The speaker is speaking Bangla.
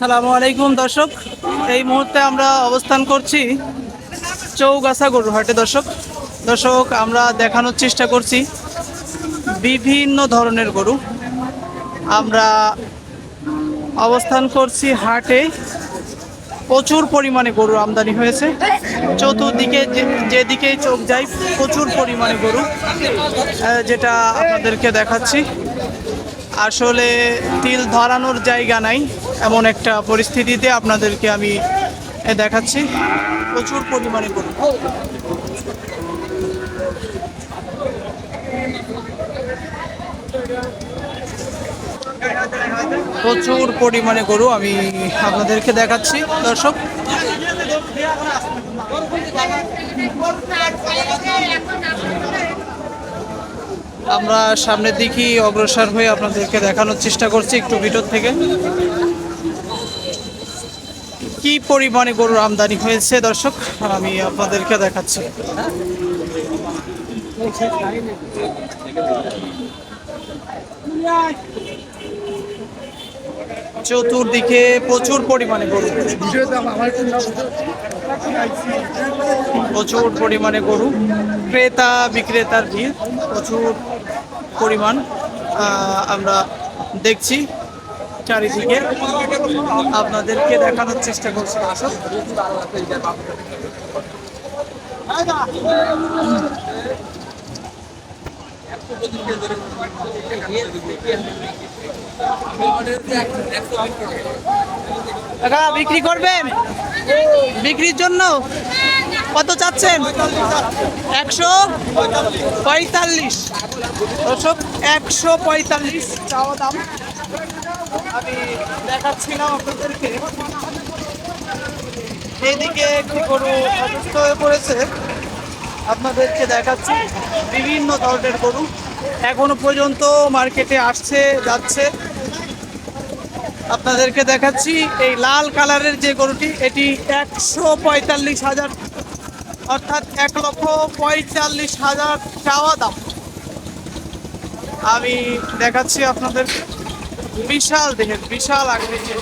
সালামু আলাইকুম, দর্শক। এই মুহূর্তে আমরা অবস্থান করছি চৌগাছা গরুর হাটে দর্শক। দর্শক, আমরা দেখানোর চেষ্টা করছি বিভিন্ন ধরনের গরু। আমরা অবস্থান করছি হাটে। প্রচুর পরিমাণে গরু আমদানি হয়েছে। চতুর্দিকে যেদিকেই চোখ যায়, প্রচুর পরিমাণে গরু যেটা আপনাদেরকে দেখাচ্ছি। আসলে তিল ধরানোর জায়গা নাই, এমন একটা পরিস্থিতিতে আপনাদেরকে আমি দেখাচ্ছি। প্রচুর পরিমাণে গরু। প্রচুর পরিমাণে গরু আমি আপনাদেরকে দেখাচ্ছি, দর্শক। আমরা সামনের দিকে অগ্রসর হয়ে আপনাদেরকে দেখানোর চেষ্টা করছি একটু ভিতর থেকে। কি পরিমাণে গরুর আমদানি হয়েছে, দর্শক? আমি আপনাদেরকে দেখাচ্ছি। চতুর্দিকে প্রচুর পরিমাণে গরু। প্রচুর পরিমাণে গরু। ক্রেতা, বিক্রেতার ভিড় প্রচুর। পরিমাণ আমরা দেখছি চারিদিকে। আপনাদেরকে দেখানোর চেষ্টা করছি কাকা বিক্রি করবেন? বিক্রির জন্য? কত চাচ্ছেন? একশো পঁয়তাল্লিশ। দর্শক, একশো পঁয়তাল্লিশ। চাওয়া দাম। আমি দেখাচ্ছিলাম আপনাদেরকে। এইদিকে একটি গরু অসুস্থ হয়ে পড়েছে। আপনাদেরকে দেখাচ্ছি বিভিন্ন ধরনের গরু। এখনও পর্যন্ত মার্কেটে আসছে, যাচ্ছে। আপনাদেরকে দেখাচ্ছি এই লাল কালারের যে গরুটি, এটি একশো পঁয়তাল্লিশ হাজার অর্থাৎ এক লক্ষ পঁয়তাল্লিশ হাজার চাওয়া দাম। আমি দেখাচ্ছি আপনাদের বিশাল দেহের বিশাল আকৃতির।